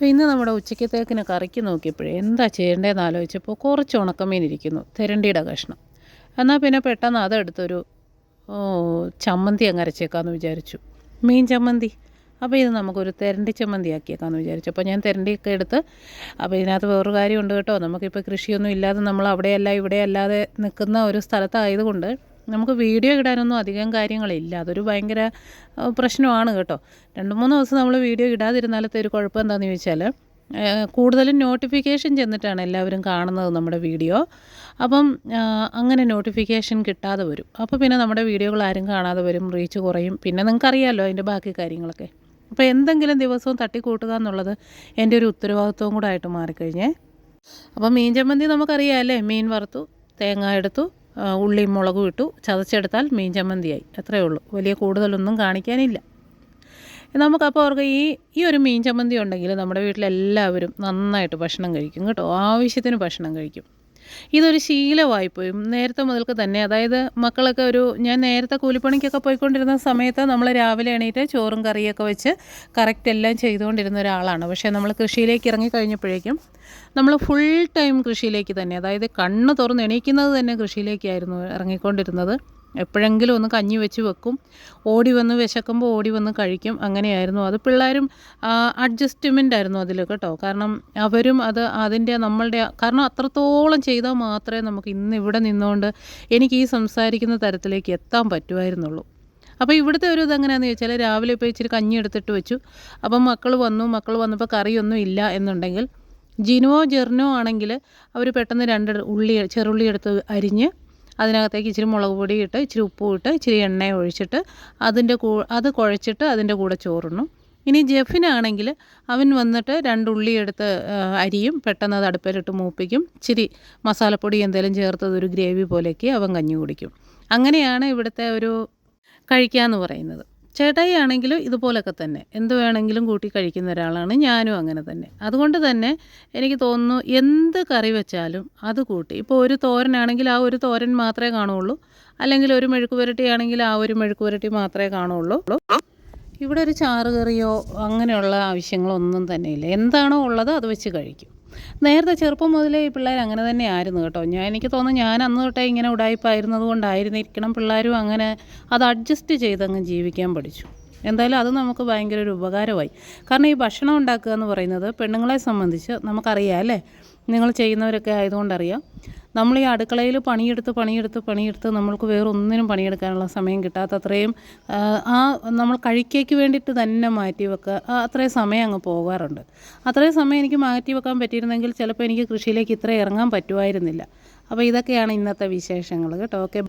അപ്പോൾ ഇന്ന് നമ്മുടെ ഉച്ചക്കത്തേക്കിന് കറിക്ക് നോക്കിയപ്പോഴേ എന്താ ചെയ്യേണ്ടതെന്ന് ആലോചിച്ചപ്പോൾ കുറച്ച് ഉണക്കമീൻ ഇരിക്കുന്നു തെരണ്ടിയുടെ കഷ്ണം. എന്നാൽ പിന്നെ പെട്ടെന്ന് അതെടുത്തൊരു ചമ്മന്തി അങ്ങ് അരച്ചേക്കാമെന്ന് വിചാരിച്ചു. മീൻ ചമ്മന്തി? അപ്പോൾ ഇത് നമുക്കൊരു തെരണ്ടി ചമ്മന്തി ആക്കിയേക്കാമെന്ന് വിചാരിച്ചു. അപ്പോൾ ഞാൻ തെരണ്ടിയൊക്കെ എടുത്ത് അപ്പോൾ ഇതിനകത്ത് വേറൊരു കാര്യമുണ്ട് കേട്ടോ. നമുക്കിപ്പോൾ കൃഷിയൊന്നും ഇല്ലാതെ നമ്മൾ അവിടെയല്ല ഇവിടെയല്ലാതെ നിൽക്കുന്ന ഒരു സ്ഥലത്തായതുകൊണ്ട് നമുക്ക് വീഡിയോ ഇടാനൊന്നും അധികം കാര്യങ്ങളില്ല. അതൊരു ഭയങ്കര പ്രശ്നമാണ് കേട്ടോ. രണ്ട് മൂന്ന് ദിവസം നമ്മൾ വീഡിയോ ഇടാതിരുന്നാലത്തെ ഒരു കുഴപ്പം എന്താണെന്ന് ചോദിച്ചാൽ കൂടുതലും നോട്ടിഫിക്കേഷൻ ചെന്നിട്ടാണ് എല്ലാവരും കാണുന്നത് നമ്മുടെ വീഡിയോ. അപ്പം അങ്ങനെ നോട്ടിഫിക്കേഷൻ കിട്ടാതെ വരും. അപ്പോൾ പിന്നെ നമ്മുടെ വീഡിയോകൾ ആരും കാണാതെ വരും റീച്ച് കുറയും. പിന്നെ നിങ്ങൾക്കറിയാമല്ലോ അതിന്റെ ബാക്കി കാര്യങ്ങളൊക്കെ. അപ്പോൾ എന്തെങ്കിലും ദിവസവും തട്ടിക്കൂട്ടുക എന്നുള്ളത് എന്റെ ഒരു ഉത്തരവാദിത്വവും കൂടെ ആയിട്ട് മാറിക്കഴിഞ്ഞേ. അപ്പോൾ മീൻ ചമ്മന്തി നമുക്കറിയാം അല്ലേ? മീൻ വറുത്തു തേങ്ങ എടുത്തു ഉള്ളിയും മുളകും ഇട്ടു. ചതച്ചെടുത്താൽ മീൻ ചമ്മന്തിയായി. അത്രയേ ഉള്ളൂ. വലിയ കൂടുതലൊന്നും കാണിക്കാനില്ല. നമുക്കപ്പോൾ അവർക്ക് ഈ ഈ ഒരു മീൻ ചമ്മന്തി ഉണ്ടെങ്കിൽ നമ്മുടെ വീട്ടിലെല്ലാവരും നന്നായിട്ട് ഭക്ഷണം കഴിക്കും കേട്ടോ. ആവശ്യത്തിന് ഭക്ഷണം കഴിക്കും. ഇതൊരു ശീലമായിപ്പോയി നേരത്തെ മുതൽക്ക് തന്നെ. അതായത് മക്കളൊക്കെ ഒരു ഞാൻ നേരത്തെ കൂലിപ്പണിക്കൊക്കെ പോയിക്കൊണ്ടിരുന്ന സമയത്ത് നമ്മൾ രാവിലെ എണീറ്റ് ചോറും കറിയൊക്കെ വെച്ച് കറക്റ്റ് എല്ലാം ചെയ്തുകൊണ്ടിരുന്ന ഒരാളാണ്. പക്ഷേ നമ്മൾ കൃഷിയിലേക്ക് ഇറങ്ങി കഴിഞ്ഞപ്പോഴേക്കും നമ്മൾ ഫുൾ ടൈം കൃഷിയിലേക്ക് തന്നെ അതായത് കണ്ണ് തുറന്ന് എണീക്കുന്നത് തന്നെ കൃഷിയിലേക്കായിരുന്നു ഇറങ്ങിക്കൊണ്ടിരുന്നത്. എപ്പോഴെങ്കിലും ഒന്ന് കഞ്ഞി വെച്ച് വെക്കും. ഓടി വന്ന് വിശക്കുമ്പോൾ ഓടി വന്ന് കഴിക്കും. അങ്ങനെയായിരുന്നു. അത് പിള്ളേരും അഡ്ജസ്റ്റ്മെന്റ് ആയിരുന്നു അതിൽ കേട്ടോ. കാരണം അവരും അത് അതിന്റെ നമ്മളുടെ കാരണം അത്രത്തോളം ചെയ്താൽ മാത്രമേ നമുക്ക് ഇന്ന് ഇവിടെ നിന്നുകൊണ്ട് എനിക്ക് ഈ സംസാരിക്കുന്ന തരത്തിലേക്ക് എത്താൻ പറ്റുമായിരുന്നുള്ളൂ. അപ്പോൾ ഇവിടുത്തെ ഒരു ഇതെങ്ങനെയാണെന്ന് ചോദിച്ചാൽ രാവിലെ ഇപ്പോൾ ഇച്ചിരി കഞ്ഞി എടുത്തിട്ട് വെച്ചു. അപ്പം മക്കൾ വന്നു. മക്കൾ വന്നപ്പോൾ കറിയൊന്നും ഇല്ല എന്നുണ്ടെങ്കിൽ ജിനുവോ ജെറിനോ ആണെങ്കിൽ അവർ പെട്ടെന്ന് രണ്ട് ഉള്ളി ചെറുള്ളി എടുത്ത് അരിഞ്ഞ് അതിനകത്തേക്ക് ഇച്ചിരി മുളക് പൊടി ഇട്ട് ഇച്ചിരി ഉപ്പും ഇട്ട് ഇച്ചിരി എണ്ണ ഒഴിച്ചിട്ട് അതിന്റെ കൂ അത് കുഴച്ചിട്ട് അതിന്റെ കൂടെ ചോറുണ്ണും ഇനി ജെഫിനാണെങ്കിൽ അവൻ വന്നിട്ട് രണ്ട് ഉള്ളി എടുത്ത് അരിയും പെട്ടെന്ന് അത് അടുപ്പിലിട്ട് മൂപ്പിക്കും. ഇച്ചിരി മസാലപ്പൊടി എന്തെങ്കിലും ചേർത്തത് ഒരു ഗ്രേവി പോലെയൊക്കെ അവൻ കഞ്ഞി കുടിക്കും. അങ്ങനെയാണ് ഇവിടുത്തെ ഒരു കഴിക്കാന്ന് പറയുന്നത്. ചേട്ടായി ആണെങ്കിലും ഇതുപോലൊക്കെ തന്നെ. എന്ത് വേണമെങ്കിലും കൂട്ടി കഴിക്കുന്ന ഒരാളാണ് ഞാനും അങ്ങനെ തന്നെ. അതുകൊണ്ട് തന്നെ എനിക്ക് തോന്നുന്നു എന്ത് കറി വെച്ചാലും അത് കൂട്ടി. ഇപ്പോൾ ഒരു തോരനാണെങ്കിൽ ആ ഒരു തോരൻ മാത്രമേ കാണുള്ളൂ. അല്ലെങ്കിൽ ഒരു മെഴുക്ക് പുരട്ടി ആണെങ്കിൽ ആ ഒരു മെഴുക്ക് പുരട്ടി മാത്രമേ കാണുള്ളൂ. ഇവിടെ ഒരു ചാറ് കറിയോ അങ്ങനെയുള്ള ആവശ്യങ്ങളൊന്നും തന്നെ ഇല്ല എന്താണോ ഉള്ളത് അത് വെച്ച് കഴിക്കും. നേരത്തെ ചെറുപ്പം മുതലേ ഈ പിള്ളേർ അങ്ങനെ തന്നെ ആയിരുന്നു കേട്ടോ. ഞാൻ എനിക്ക് തോന്നുന്നു ഞാൻ അന്ന് തൊട്ടേ ഇങ്ങനെ ഉടായ്പായിരുന്നത് കൊണ്ടായിരുന്നിരിക്കണം പിള്ളേരും അങ്ങനെ അത് അഡ്ജസ്റ്റ് ചെയ്തങ്ങ് ജീവിക്കാൻ പഠിച്ചു. എന്തായാലും അത് നമുക്ക് ഭയങ്കര ഒരു ഉപകാരമായി. കാരണം ഈ ഭക്ഷണം ഉണ്ടാക്കുക എന്ന് പറയുന്നത് പെണ്ണുങ്ങളെ സംബന്ധിച്ച് നമുക്കറിയാം അല്ലേ? നിങ്ങൾ ചെയ്യുന്നവരൊക്കെ ആയതുകൊണ്ടറിയാം. നമ്മൾ ഈ അടുക്കളയിൽ പണിയെടുത്ത് പണിയെടുത്ത് പണിയെടുത്ത് നമ്മൾക്ക് വേറെ ഒന്നിനും പണിയെടുക്കാനുള്ള സമയം കിട്ടാത്ത അത്രയും ആ നമ്മൾ കഴിക്കേക്ക് വേണ്ടിയിട്ട് തന്നെ മാറ്റി വെക്കുക അത്രയും സമയം അങ്ങ് പോകാറുണ്ട്. അത്രയും സമയം എനിക്ക് മാറ്റി വെക്കാൻ പറ്റിയിരുന്നെങ്കിൽ ചിലപ്പോൾ എനിക്ക് കൃഷിയിലേക്ക് ഇത്ര ഇറങ്ങാൻ പറ്റുമായിരുന്നില്ല. അപ്പോൾ ഇതൊക്കെയാണ് ഇന്നത്തെ വിശേഷങ്ങൾ കേട്ടോ. ഓക്കെ.